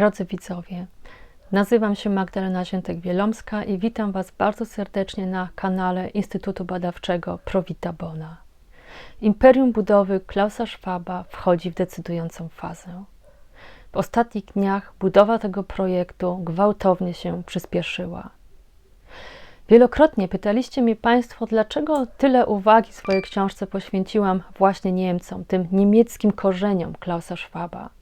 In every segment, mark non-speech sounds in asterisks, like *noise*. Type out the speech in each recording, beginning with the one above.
Drodzy widzowie, nazywam się Magdalena Ziętek-Wielomska i witam Was bardzo serdecznie na kanale Instytutu Badawczego Provita Bona. Imperium budowy Klausa Schwaba wchodzi w decydującą fazę. W ostatnich dniach budowa tego projektu gwałtownie się przyspieszyła. Wielokrotnie pytaliście mnie Państwo, dlaczego tyle uwagi w swojej książce poświęciłam właśnie Niemcom, tym niemieckim korzeniom Klausa Schwaba.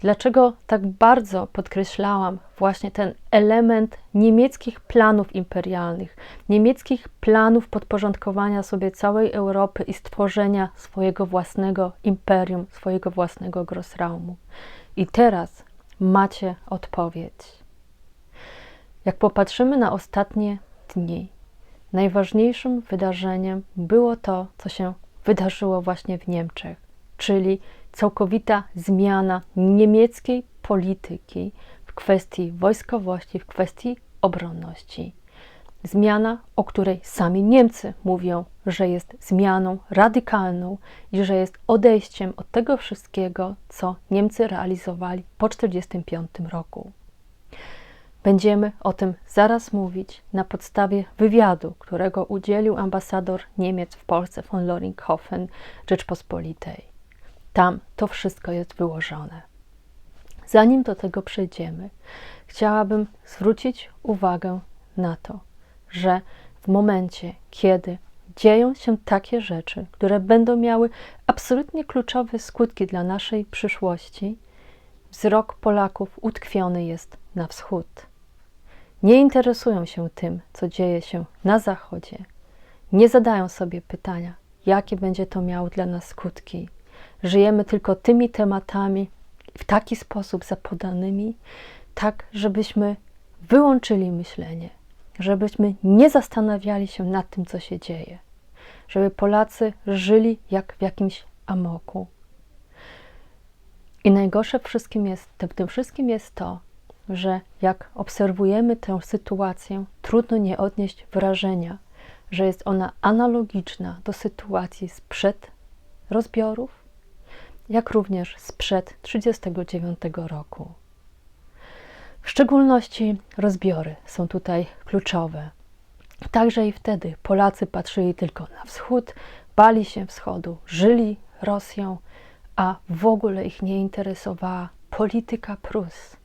Dlaczego tak bardzo podkreślałam właśnie ten element niemieckich planów imperialnych, niemieckich planów podporządkowania sobie całej Europy i stworzenia swojego własnego imperium, swojego własnego Grossraumu. I teraz macie odpowiedź. Jak popatrzymy na ostatnie dni, najważniejszym wydarzeniem było to, co się wydarzyło właśnie w Niemczech, czyli całkowita zmiana niemieckiej polityki w kwestii wojskowości, w kwestii obronności. Zmiana, o której sami Niemcy mówią, że jest zmianą radykalną i że jest odejściem od tego wszystkiego, co Niemcy realizowali po 1945 roku. Będziemy o tym zaraz mówić na podstawie wywiadu, którego udzielił ambasador Niemiec w Polsce von Loringhofen Rzeczpospolitej. Tam to wszystko jest wyłożone. Zanim do tego przejdziemy, chciałabym zwrócić uwagę na to, że w momencie, kiedy dzieją się takie rzeczy, które będą miały absolutnie kluczowe skutki dla naszej przyszłości, wzrok Polaków utkwiony jest na wschód. Nie interesują się tym, co dzieje się na zachodzie. Nie zadają sobie pytania, jakie będzie to miało dla nas skutki. Żyjemy tylko tymi tematami w taki sposób zapodanymi, tak żebyśmy wyłączyli myślenie, żebyśmy nie zastanawiali się nad tym, co się dzieje, żeby Polacy żyli jak w jakimś amoku. I najgorsze wszystkim jest, tym wszystkim jest to, że jak obserwujemy tę sytuację, trudno nie odnieść wrażenia, że jest ona analogiczna do sytuacji sprzed rozbiorów, jak również sprzed 1939 roku. W szczególności rozbiory są tutaj kluczowe. Także i wtedy Polacy patrzyli tylko na wschód, bali się wschodu, żyli Rosją, a w ogóle ich nie interesowała polityka Prus.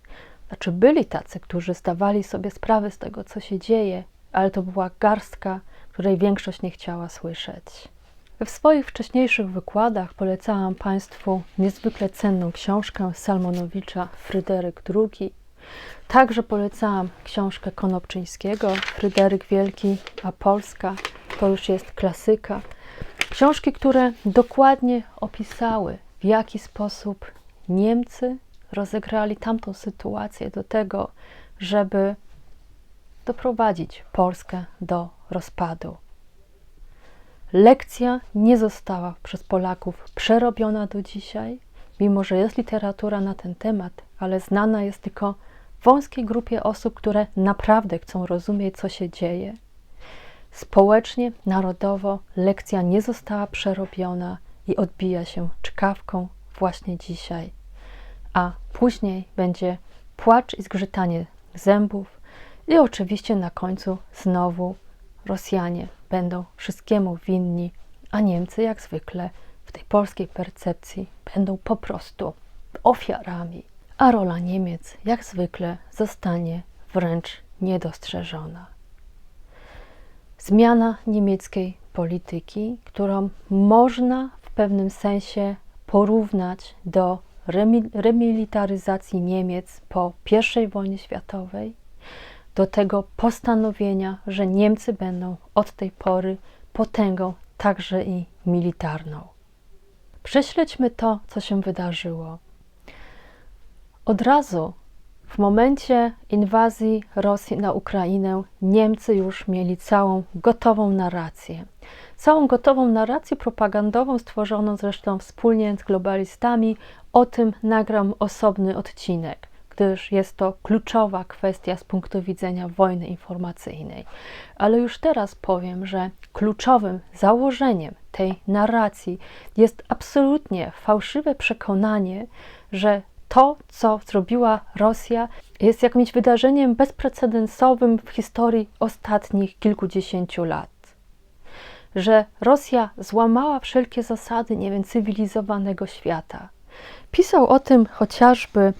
Znaczy, byli tacy, którzy zdawali sobie sprawę z tego, co się dzieje, ale to była garstka, której większość nie chciała słyszeć. W swoich wcześniejszych wykładach polecałam Państwu niezwykle cenną książkę Salmonowicza Fryderyk II. Także polecałam książkę Konopczyńskiego Fryderyk Wielki, a Polska to już jest klasyka. Książki, które dokładnie opisały, w jaki sposób Niemcy rozegrali tamtą sytuację do tego, żeby doprowadzić Polskę do rozpadu. Lekcja nie została przez Polaków przerobiona do dzisiaj, mimo że jest literatura na ten temat, ale znana jest tylko wąskiej grupie osób, które naprawdę chcą rozumieć, co się dzieje. Społecznie, narodowo lekcja nie została przerobiona i odbija się czkawką właśnie dzisiaj a później będzie płacz i zgrzytanie zębów i oczywiście na końcu znowu Rosjanie będą wszystkiemu winni, a Niemcy jak zwykle w tej polskiej percepcji będą po prostu ofiarami, a rola Niemiec jak zwykle zostanie wręcz niedostrzeżona. Zmiana niemieckiej polityki, którą można w pewnym sensie porównać do remilitaryzacji Niemiec po I wojnie światowej, do tego postanowienia, że Niemcy będą od tej pory potęgą także i militarną. Prześledźmy to, co się wydarzyło. Od razu w momencie inwazji Rosji na Ukrainę Niemcy już mieli całą gotową narrację. Całą gotową narrację propagandową stworzoną zresztą wspólnie z globalistami o tym nagram osobny odcinek, gdyż jest to kluczowa kwestia z punktu widzenia wojny informacyjnej. Ale już teraz powiem, że kluczowym założeniem tej narracji jest absolutnie fałszywe przekonanie, że to, co zrobiła Rosja, jest jakimś wydarzeniem bezprecedensowym w historii ostatnich kilkudziesięciu lat. Że Rosja złamała wszelkie zasady, nie wiem, cywilizowanego świata. Pisał o tym chociażby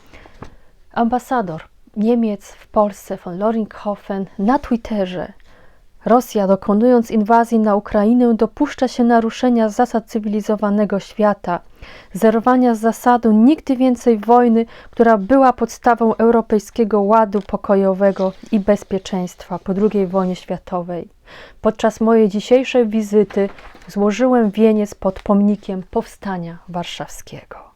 ambasador Niemiec w Polsce von Loringhofen na Twitterze. Rosja, dokonując inwazji na Ukrainę, dopuszcza się naruszenia zasad cywilizowanego świata, zerwania z zasadą nigdy więcej wojny, która była podstawą europejskiego ładu pokojowego i bezpieczeństwa po II wojnie światowej. Podczas mojej dzisiejszej wizyty złożyłem wieniec pod pomnikiem Powstania Warszawskiego.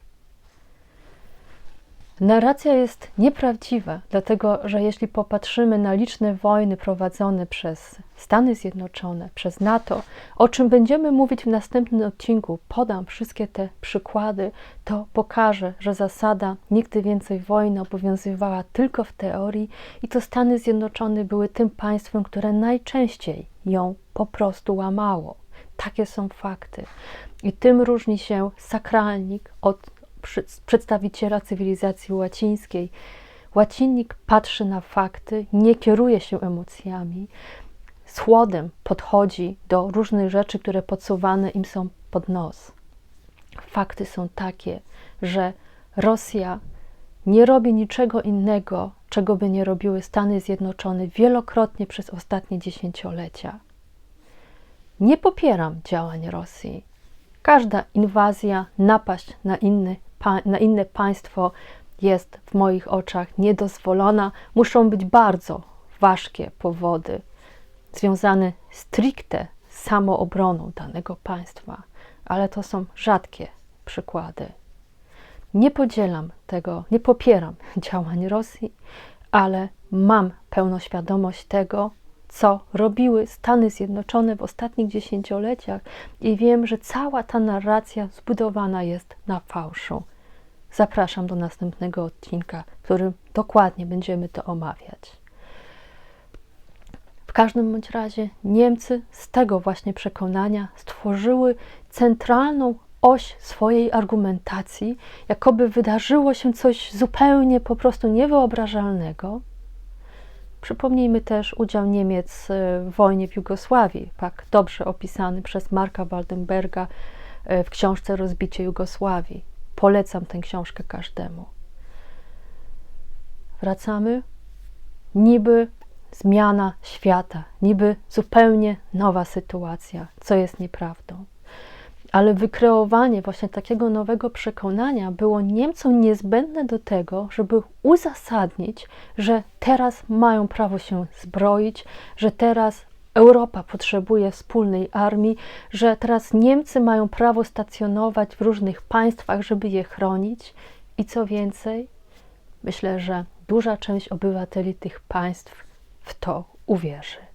Narracja jest nieprawdziwa, dlatego że jeśli popatrzymy na liczne wojny prowadzone przez Stany Zjednoczone, przez NATO, o czym będziemy mówić w następnym odcinku, podam wszystkie te przykłady, to pokażę, że zasada nigdy więcej wojny obowiązywała tylko w teorii i to Stany Zjednoczone były tym państwem, które najczęściej ją po prostu łamało. Takie są fakty. I tym różni się sakralnik od przedstawiciela cywilizacji łacińskiej. Łacinnik patrzy na fakty, nie kieruje się emocjami, z chłodem podchodzi do różnych rzeczy, które podsuwane im są pod nos. Fakty są takie, że Rosja nie robi niczego innego, czego by nie robiły Stany Zjednoczone wielokrotnie przez ostatnie dziesięciolecia. Nie popieram działań Rosji. Każda inwazja, napaść na inny na inne państwo jest w moich oczach niedozwolona, muszą być bardzo ważkie powody związane stricte z samoobroną danego państwa, ale to są rzadkie przykłady. Nie podzielam tego, nie popieram *laughs* działań Rosji, ale mam pełną świadomość tego, co robiły Stany Zjednoczone w ostatnich dziesięcioleciach i wiem, że cała ta narracja zbudowana jest na fałszu. Zapraszam do następnego odcinka, w którym dokładnie będziemy to omawiać. W każdym bądź razie Niemcy z tego właśnie przekonania stworzyły centralną oś swojej argumentacji, jakoby wydarzyło się coś zupełnie po prostu niewyobrażalnego, Przypomnijmy też udział Niemiec e, w wojnie w Jugosławii, tak dobrze opisany przez Marka Waldenberga e, w książce Rozbicie Jugosławii. Polecam tę książkę każdemu. Wracamy. Niby zmiana świata, niby zupełnie nowa sytuacja, co jest nieprawdą ale wykreowanie właśnie takiego nowego przekonania było Niemcom niezbędne do tego, żeby uzasadnić, że teraz mają prawo się zbroić, że teraz Europa potrzebuje wspólnej armii, że teraz Niemcy mają prawo stacjonować w różnych państwach, żeby je chronić. I co więcej, myślę, że duża część obywateli tych państw w to uwierzy.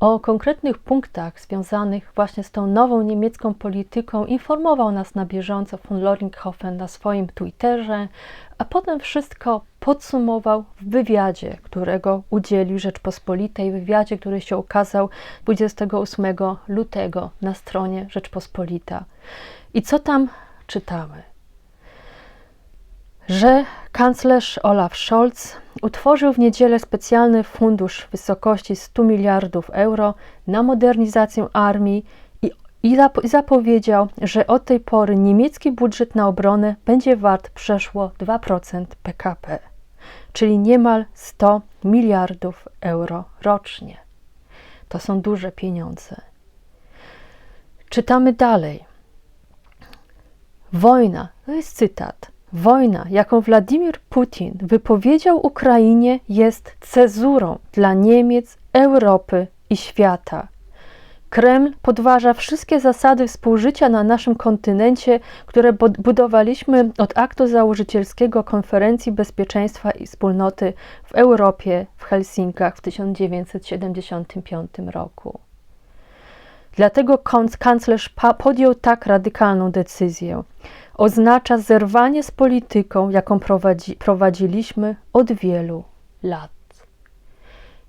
O konkretnych punktach związanych właśnie z tą nową niemiecką polityką informował nas na bieżąco von Loringhofen na swoim Twitterze, a potem wszystko podsumował w wywiadzie, którego udzielił Rzeczpospolitej, wywiadzie, który się ukazał 28 lutego na stronie Rzeczpospolita. I co tam czytamy? Że kanclerz Olaf Scholz utworzył w niedzielę specjalny fundusz w wysokości 100 miliardów euro na modernizację armii i, i zapowiedział, że od tej pory niemiecki budżet na obronę będzie wart przeszło 2% PKB, czyli niemal 100 miliardów euro rocznie. To są duże pieniądze. Czytamy dalej. Wojna, to jest cytat Wojna, jaką Władimir Putin wypowiedział Ukrainie, jest cezurą dla Niemiec, Europy i świata. Kreml podważa wszystkie zasady współżycia na naszym kontynencie, które budowaliśmy od aktu założycielskiego Konferencji Bezpieczeństwa i Wspólnoty w Europie w Helsinkach w 1975 roku. Dlatego kanclerz podjął tak radykalną decyzję oznacza zerwanie z polityką, jaką prowadzi, prowadziliśmy od wielu lat.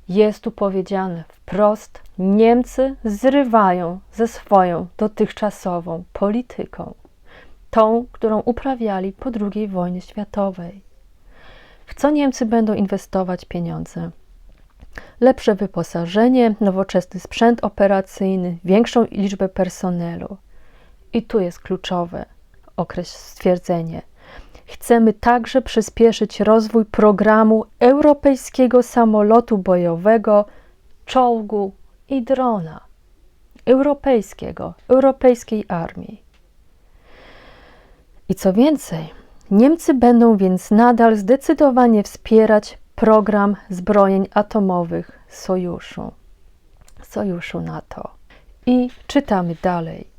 Jest tu powiedziane wprost: Niemcy zrywają ze swoją dotychczasową polityką. tą, którą uprawiali po II wojnie światowej. W co Niemcy będą inwestować pieniądze? Lepsze wyposażenie, nowoczesny sprzęt operacyjny, większą liczbę personelu. I tu jest kluczowe okres stwierdzenie. Chcemy także przyspieszyć rozwój programu europejskiego samolotu bojowego, czołgu i drona. Europejskiego, europejskiej armii. I co więcej, Niemcy będą więc nadal zdecydowanie wspierać program zbrojeń atomowych Sojuszu, Sojuszu NATO. I czytamy dalej.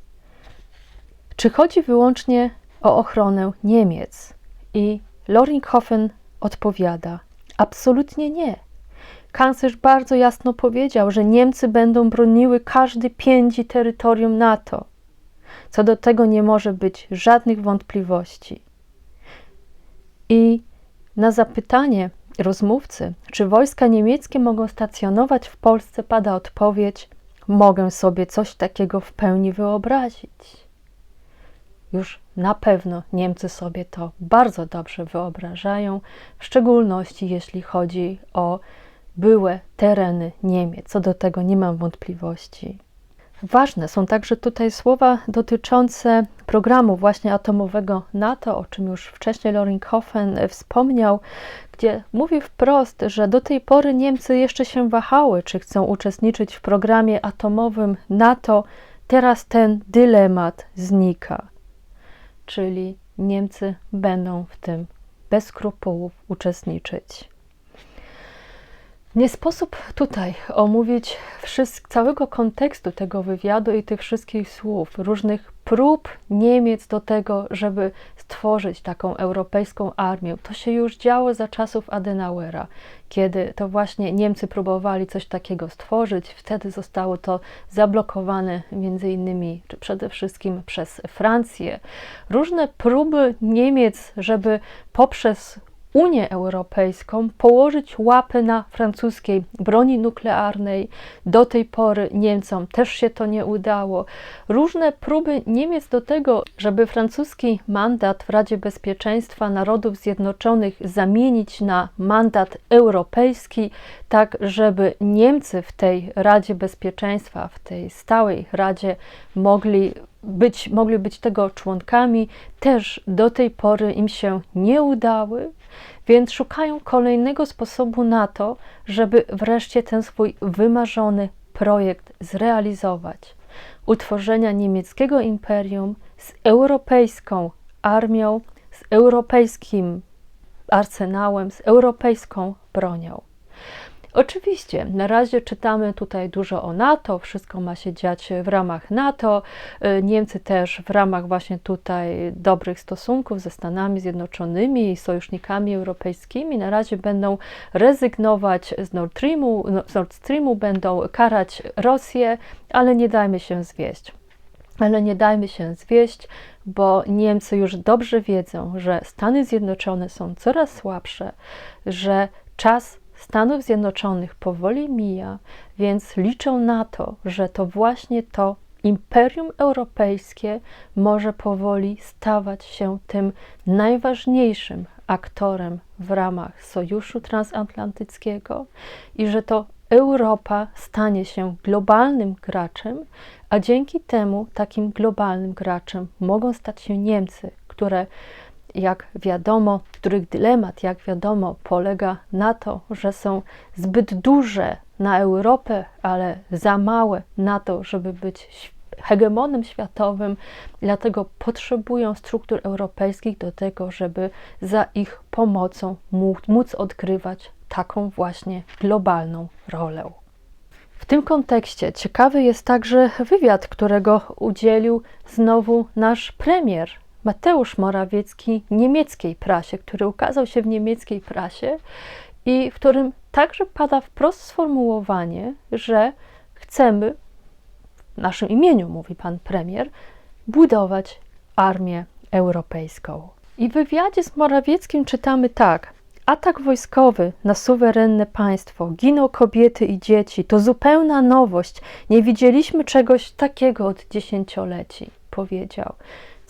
Czy chodzi wyłącznie o ochronę Niemiec? I Loringhofen odpowiada: Absolutnie nie. Kanclerz bardzo jasno powiedział, że Niemcy będą broniły każdy piędzi terytorium NATO. Co do tego nie może być żadnych wątpliwości. I na zapytanie rozmówcy, czy wojska niemieckie mogą stacjonować w Polsce, pada odpowiedź: Mogę sobie coś takiego w pełni wyobrazić. Już na pewno Niemcy sobie to bardzo dobrze wyobrażają, w szczególności jeśli chodzi o byłe tereny Niemiec. Co do tego nie mam wątpliwości. Ważne są także tutaj słowa dotyczące programu właśnie atomowego NATO, o czym już wcześniej Loringhofen wspomniał, gdzie mówi wprost, że do tej pory Niemcy jeszcze się wahały, czy chcą uczestniczyć w programie atomowym NATO. Teraz ten dylemat znika, czyli Niemcy będą w tym bez skrupułów uczestniczyć. Nie sposób tutaj omówić całego kontekstu tego wywiadu i tych wszystkich słów, różnych prób Niemiec do tego, żeby stworzyć taką europejską armię. To się już działo za czasów Adenauera, kiedy to właśnie Niemcy próbowali coś takiego stworzyć. Wtedy zostało to zablokowane między innymi, czy przede wszystkim przez Francję. Różne próby Niemiec, żeby poprzez Unię Europejską położyć łapy na francuskiej broni nuklearnej. Do tej pory Niemcom też się to nie udało. Różne próby Niemiec do tego, żeby francuski mandat w Radzie Bezpieczeństwa Narodów Zjednoczonych zamienić na mandat europejski, tak żeby Niemcy w tej Radzie Bezpieczeństwa, w tej stałej Radzie mogli być, mogli być tego członkami, też do tej pory im się nie udały, więc szukają kolejnego sposobu na to, żeby wreszcie ten swój wymarzony projekt zrealizować. Utworzenia niemieckiego imperium z europejską armią, z europejskim arsenałem, z europejską bronią. Oczywiście, na razie czytamy tutaj dużo o NATO, wszystko ma się dziać w ramach NATO. Y, Niemcy też w ramach właśnie tutaj dobrych stosunków ze Stanami Zjednoczonymi i sojusznikami europejskimi na razie będą rezygnować z Nord Streamu, no, z Nord Streamu będą karać Rosję, ale nie dajmy się zwieść. Ale nie dajmy się zwieść, bo Niemcy już dobrze wiedzą, że Stany Zjednoczone są coraz słabsze, że czas Stanów Zjednoczonych powoli mija, więc liczą na to, że to właśnie to Imperium Europejskie może powoli stawać się tym najważniejszym aktorem w ramach Sojuszu Transatlantyckiego i że to Europa stanie się globalnym graczem, a dzięki temu takim globalnym graczem mogą stać się Niemcy, które jak wiadomo, których dylemat, jak wiadomo, polega na to, że są zbyt duże na Europę, ale za małe na to, żeby być hegemonem światowym, dlatego potrzebują struktur europejskich do tego, żeby za ich pomocą móc odgrywać taką właśnie globalną rolę. W tym kontekście ciekawy jest także wywiad, którego udzielił znowu nasz premier Mateusz Morawiecki niemieckiej prasie, który ukazał się w niemieckiej prasie i w którym także pada wprost sformułowanie, że chcemy, w naszym imieniu, mówi pan premier, budować armię europejską. I w wywiadzie z Morawieckim czytamy tak. Atak wojskowy na suwerenne państwo, giną kobiety i dzieci, to zupełna nowość. Nie widzieliśmy czegoś takiego od dziesięcioleci, powiedział.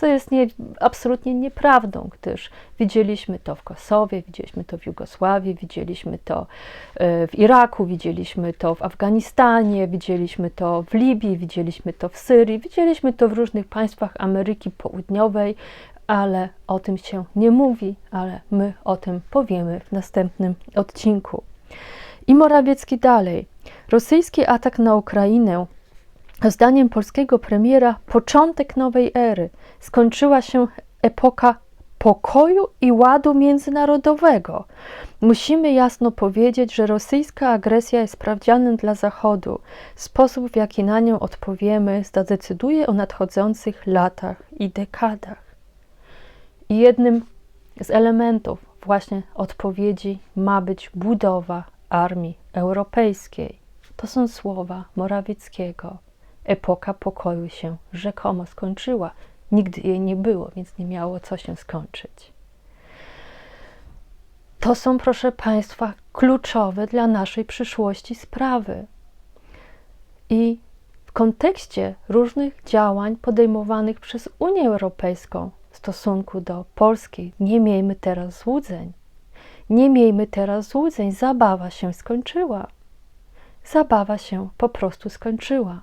To jest nie, absolutnie nieprawdą, gdyż widzieliśmy to w Kosowie, widzieliśmy to w Jugosławii, widzieliśmy to e, w Iraku, widzieliśmy to w Afganistanie, widzieliśmy to w Libii, widzieliśmy to w Syrii, widzieliśmy to w różnych państwach Ameryki Południowej, ale o tym się nie mówi, ale my o tym powiemy w następnym odcinku. I Morawiecki dalej. Rosyjski atak na Ukrainę Zdaniem polskiego premiera, początek nowej ery. Skończyła się epoka pokoju i ładu międzynarodowego. Musimy jasno powiedzieć, że rosyjska agresja jest sprawdzianem dla Zachodu. Sposób, w jaki na nią odpowiemy, zadecyduje o nadchodzących latach i dekadach. I jednym z elementów właśnie odpowiedzi ma być budowa armii europejskiej. To są słowa Morawieckiego. Epoka pokoju się rzekomo skończyła. Nigdy jej nie było, więc nie miało co się skończyć. To są, proszę Państwa, kluczowe dla naszej przyszłości sprawy. I w kontekście różnych działań podejmowanych przez Unię Europejską w stosunku do Polski, nie miejmy teraz złudzeń. Nie miejmy teraz złudzeń, zabawa się skończyła. Zabawa się po prostu skończyła.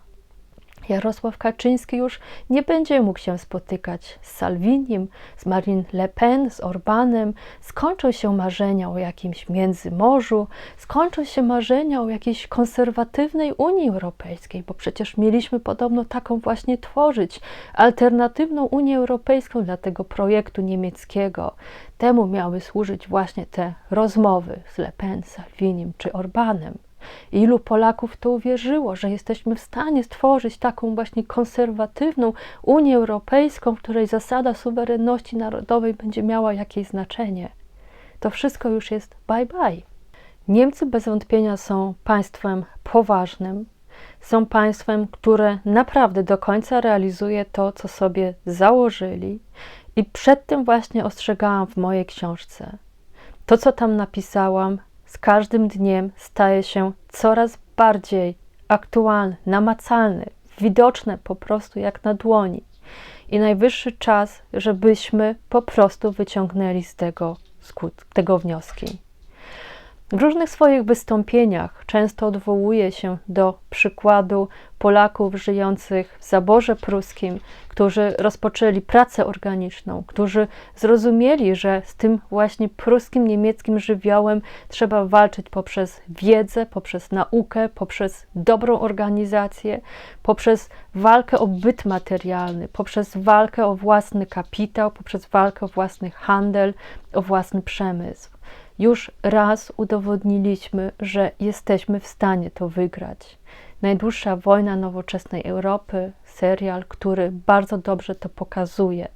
Jarosław Kaczyński już nie będzie mógł się spotykać z Salvinim, z Marine Le Pen, z Orbanem. Skończą się marzenia o jakimś międzymorzu, skończą się marzenia o jakiejś konserwatywnej Unii Europejskiej, bo przecież mieliśmy podobno taką właśnie tworzyć alternatywną Unię Europejską dla tego projektu niemieckiego. Temu miały służyć właśnie te rozmowy z Le Pen, Salvinim czy Orbanem. Ilu Polaków to uwierzyło, że jesteśmy w stanie stworzyć taką właśnie konserwatywną Unię Europejską, w której zasada suwerenności narodowej będzie miała jakieś znaczenie? To wszystko już jest bye bye. Niemcy bez wątpienia są państwem poważnym, są państwem, które naprawdę do końca realizuje to, co sobie założyli, i przed tym właśnie ostrzegałam w mojej książce. To, co tam napisałam, z każdym dniem staje się coraz bardziej aktualny, namacalny, widoczne po prostu jak na dłoni. I najwyższy czas, żebyśmy po prostu wyciągnęli z tego, skut, tego wnioski. W różnych swoich wystąpieniach często odwołuje się do przykładu Polaków żyjących w zaborze pruskim, którzy rozpoczęli pracę organiczną, którzy zrozumieli, że z tym właśnie pruskim, niemieckim żywiołem trzeba walczyć poprzez wiedzę, poprzez naukę, poprzez dobrą organizację, poprzez walkę o byt materialny, poprzez walkę o własny kapitał, poprzez walkę o własny handel, o własny przemysł. Już raz udowodniliśmy, że jesteśmy w stanie to wygrać. Najdłuższa wojna nowoczesnej Europy, serial, który bardzo dobrze to pokazuje.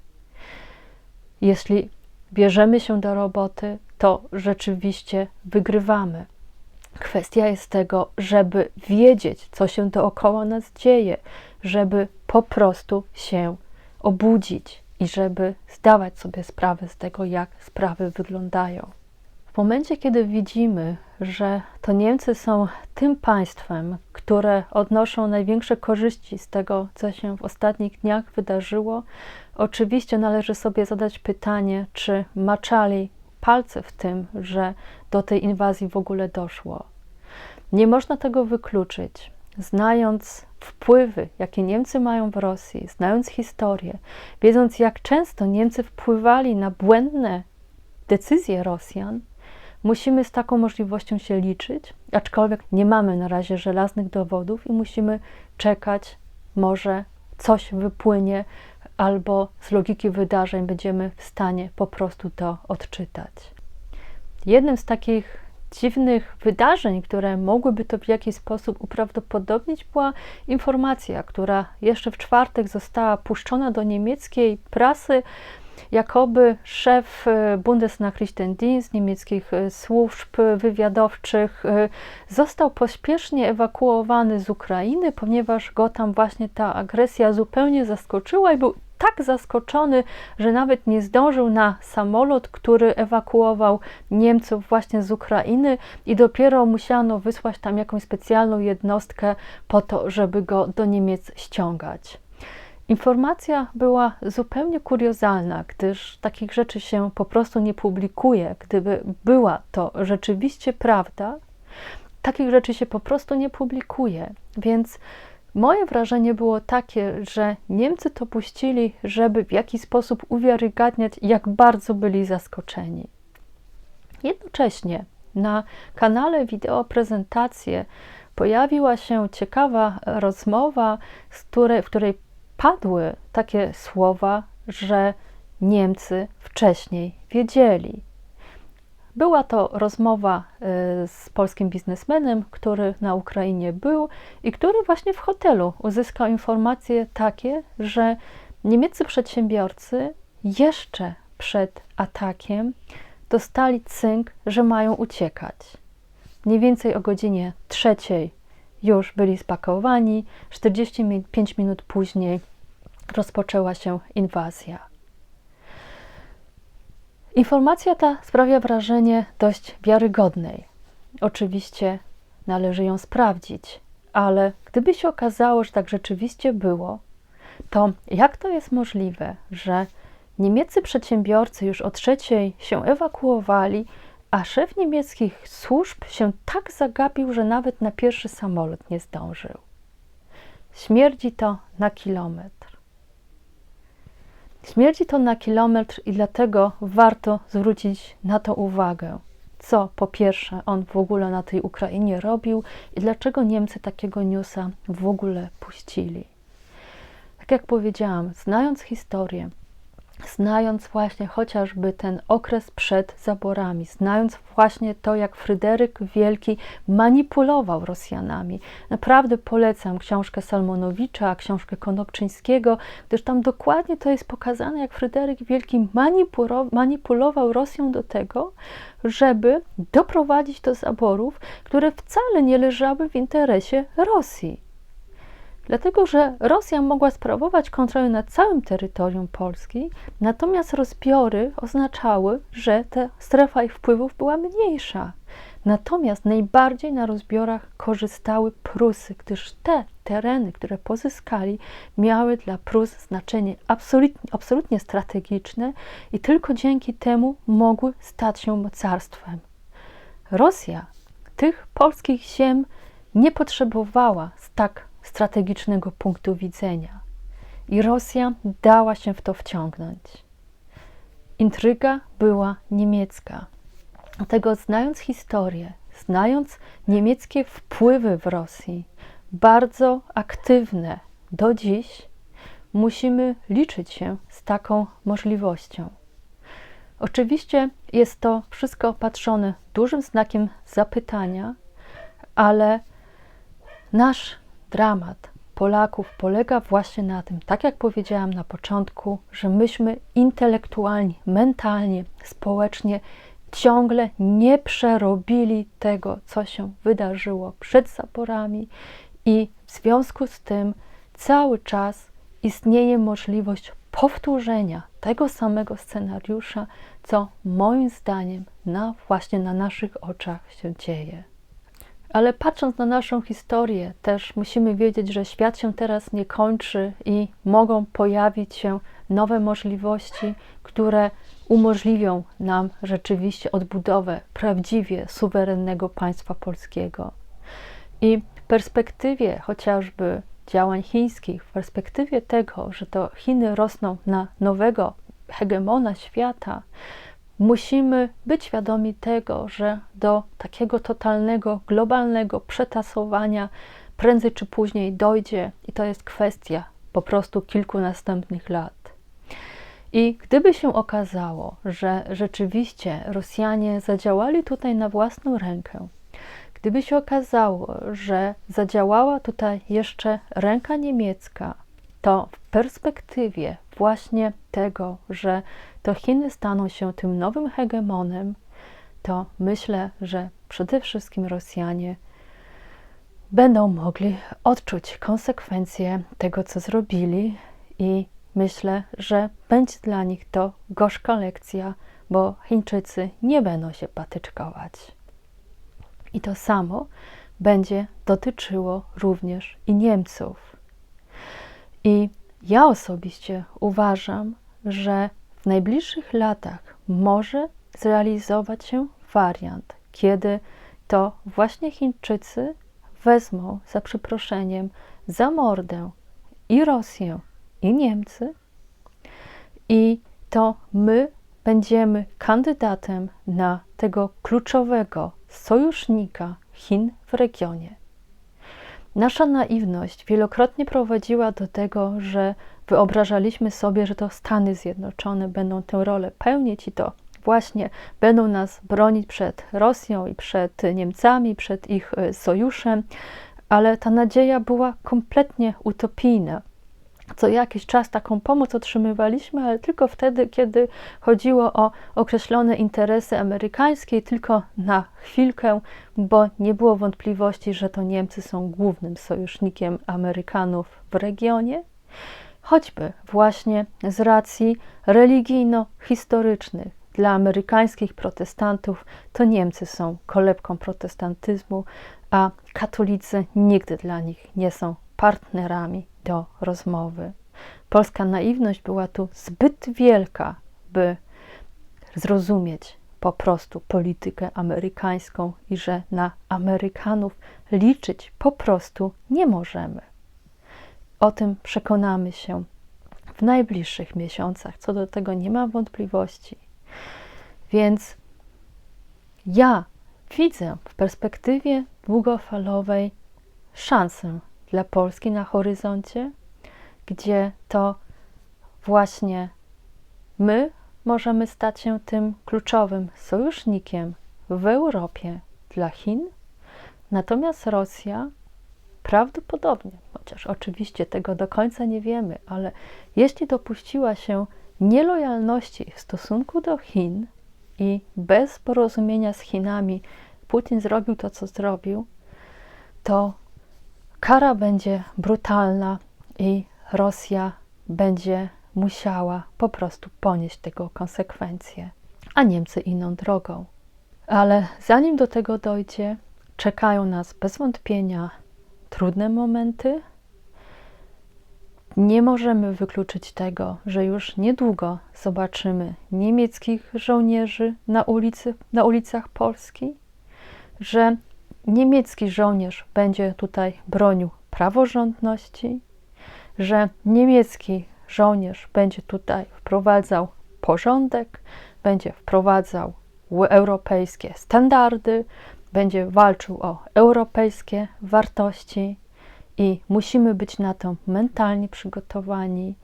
Jeśli bierzemy się do roboty, to rzeczywiście wygrywamy. Kwestia jest tego, żeby wiedzieć, co się dookoła nas dzieje, żeby po prostu się obudzić i żeby zdawać sobie sprawę z tego, jak sprawy wyglądają. W momencie, kiedy widzimy, że to Niemcy są tym państwem, które odnoszą największe korzyści z tego, co się w ostatnich dniach wydarzyło, oczywiście należy sobie zadać pytanie, czy maczali palce w tym, że do tej inwazji w ogóle doszło. Nie można tego wykluczyć. Znając wpływy, jakie Niemcy mają w Rosji, znając historię, wiedząc, jak często Niemcy wpływali na błędne decyzje Rosjan, Musimy z taką możliwością się liczyć, aczkolwiek nie mamy na razie żelaznych dowodów i musimy czekać, może coś wypłynie, albo z logiki wydarzeń będziemy w stanie po prostu to odczytać. Jednym z takich dziwnych wydarzeń, które mogłyby to w jakiś sposób uprawdopodobnić, była informacja, która jeszcze w czwartek została puszczona do niemieckiej prasy Jakoby szef e, Bundesnachrichtendienst niemieckich e, służb wywiadowczych e, został pośpiesznie ewakuowany z Ukrainy, ponieważ go tam właśnie ta agresja zupełnie zaskoczyła i był tak zaskoczony, że nawet nie zdążył na samolot, który ewakuował Niemców właśnie z Ukrainy i dopiero musiano wysłać tam jakąś specjalną jednostkę po to, żeby go do Niemiec ściągać. Informacja była zupełnie kuriozalna, gdyż takich rzeczy się po prostu nie publikuje. Gdyby była to rzeczywiście prawda, takich rzeczy się po prostu nie publikuje. Więc moje wrażenie było takie, że Niemcy to puścili, żeby w jakiś sposób uwiarygadniać, jak bardzo byli zaskoczeni. Jednocześnie na kanale wideo prezentacje pojawiła się ciekawa rozmowa, w której padły takie słowa, że Niemcy wcześniej wiedzieli. Była to rozmowa y, z polskim biznesmenem, który na Ukrainie był i który właśnie w hotelu uzyskał informacje takie, że niemieccy przedsiębiorcy jeszcze przed atakiem dostali cynk, że mają uciekać. Mniej więcej o godzinie trzeciej już byli spakowani, 45 minut później rozpoczęła się inwazja. Informacja ta sprawia wrażenie dość wiarygodnej. Oczywiście należy ją sprawdzić, ale gdyby się okazało, że tak rzeczywiście było, to jak to jest możliwe, że niemieccy przedsiębiorcy już o trzeciej się ewakuowali, a szef niemieckich służb się tak zagapił, że nawet na pierwszy samolot nie zdążył? Śmierdzi to na kilometr. Śmierdzi to na kilometr i dlatego warto zwrócić na to uwagę, co po pierwsze on w ogóle na tej Ukrainie robił i dlaczego Niemcy takiego newsa w ogóle puścili. Tak jak powiedziałam, znając historię, znając właśnie chociażby ten okres przed zaborami, znając właśnie to, jak Fryderyk Wielki manipulował Rosjanami. Naprawdę polecam książkę Salmonowicza, książkę Konopczyńskiego, gdyż tam dokładnie to jest pokazane, jak Fryderyk Wielki manipulował Rosją do tego, żeby doprowadzić do zaborów, które wcale nie leżały w interesie Rosji dlatego że Rosja mogła sprawować kontrolę nad całym terytorium Polski, natomiast rozbiory oznaczały, że ta strefa ich wpływów była mniejsza. Natomiast najbardziej na rozbiorach korzystały Prusy, gdyż te tereny, które pozyskali, miały dla Prus znaczenie absolutnie, absolutnie strategiczne i tylko dzięki temu mogły stać się mocarstwem. Rosja tych polskich ziem nie potrzebowała z tak strategicznego punktu widzenia. I Rosja dała się w to wciągnąć. Intryga była niemiecka. Dlatego, znając historię, znając niemieckie wpływy w Rosji, bardzo aktywne do dziś, musimy liczyć się z taką możliwością. Oczywiście jest to wszystko opatrzone dużym znakiem zapytania, ale nasz dramat Polaków polega właśnie na tym, tak jak powiedziałam na początku, że myśmy intelektualnie, mentalnie, społecznie ciągle nie przerobili tego, co się wydarzyło przed zaporami, i w związku z tym cały czas istnieje możliwość powtórzenia tego samego scenariusza, co moim zdaniem na, właśnie na naszych oczach się dzieje. Ale patrząc na naszą historię, też musimy wiedzieć, że świat się teraz nie kończy i mogą pojawić się nowe możliwości, które umożliwią nam rzeczywiście odbudowę prawdziwie suwerennego państwa polskiego. I w perspektywie chociażby działań chińskich, w perspektywie tego, że to Chiny rosną na nowego hegemona świata, musimy być świadomi tego, że do takiego totalnego, globalnego przetasowania prędzej czy później dojdzie i to jest kwestia po prostu kilku następnych lat. I gdyby się okazało, że rzeczywiście Rosjanie zadziałali tutaj na własną rękę, gdyby się okazało, że zadziałała tutaj jeszcze ręka niemiecka, to w perspektywie właśnie tego, że to Chiny staną się tym nowym hegemonem, to myślę, że przede wszystkim Rosjanie będą mogli odczuć konsekwencje tego, co zrobili, i myślę, że będzie dla nich to gorzka lekcja, bo Chińczycy nie będą się patyczkować. I to samo będzie dotyczyło również i Niemców. I Ja osobiście uważam, że w najbliższych latach może zrealizować się wariant, kiedy to właśnie Chińczycy wezmą za przeproszeniem za mordę i Rosję, i Niemcy, i to my będziemy kandydatem na tego kluczowego sojusznika Chin w regionie. Nasza naiwność wielokrotnie prowadziła do tego, że wyobrażaliśmy sobie, że to Stany Zjednoczone będą tę rolę pełnić i to właśnie będą nas bronić przed Rosją i przed Niemcami, przed ich e, sojuszem, ale ta nadzieja była kompletnie utopijna. Co jakiś czas taką pomoc otrzymywaliśmy, ale tylko wtedy, kiedy chodziło o określone interesy amerykańskie, tylko na chwilkę, bo nie było wątpliwości, że to Niemcy są głównym sojusznikiem Amerykanów w regionie, choćby właśnie z racji religijno-historycznych. Dla amerykańskich protestantów to Niemcy są kolebką protestantyzmu, a katolicy nigdy dla nich nie są partnerami do rozmowy. Polska naiwność była tu zbyt wielka, by zrozumieć po prostu politykę amerykańską i że na Amerykanów liczyć po prostu nie możemy. O tym przekonamy się w najbliższych miesiącach. Co do tego nie mam wątpliwości. Więc ja widzę w perspektywie długofalowej szansę dla Polski na horyzoncie, gdzie to właśnie my możemy stać się tym kluczowym sojusznikiem w Europie dla Chin, natomiast Rosja prawdopodobnie, chociaż oczywiście tego do końca nie wiemy, ale jeśli dopuściła się nielojalności w stosunku do Chin i bez porozumienia z Chinami Putin zrobił to, co zrobił, to kara będzie brutalna i Rosja będzie musiała po prostu ponieść tego konsekwencje, a Niemcy inną drogą. Ale zanim do tego dojdzie, czekają nas bez wątpienia trudne momenty. Nie możemy wykluczyć tego, że już niedługo zobaczymy niemieckich żołnierzy na, ulicy, na ulicach Polski, że niemiecki żołnierz będzie tutaj bronił praworządności, że niemiecki żołnierz będzie tutaj wprowadzał porządek, będzie wprowadzał europejskie standardy, będzie walczył o europejskie wartości i musimy być na to mentalnie przygotowani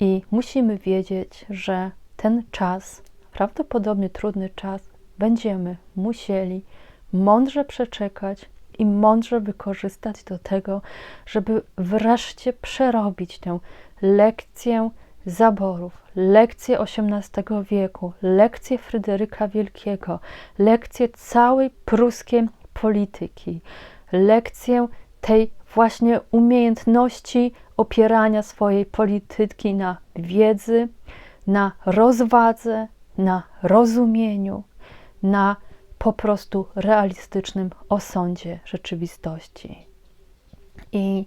i musimy wiedzieć, że ten czas, prawdopodobnie trudny czas, będziemy musieli mądrze przeczekać i mądrze wykorzystać do tego, żeby wreszcie przerobić tę lekcję zaborów, lekcję XVIII wieku, lekcję Fryderyka Wielkiego, lekcję całej pruskiej polityki, lekcję tej właśnie umiejętności opierania swojej polityki na wiedzy, na rozwadze, na rozumieniu, na po prostu realistycznym osądzie rzeczywistości. I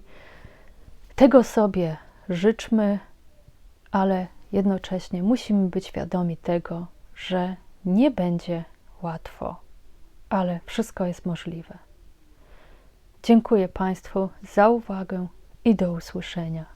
tego sobie życzmy, ale jednocześnie musimy być świadomi tego, że nie będzie łatwo, ale wszystko jest możliwe. Dziękuję Państwu za uwagę i do usłyszenia.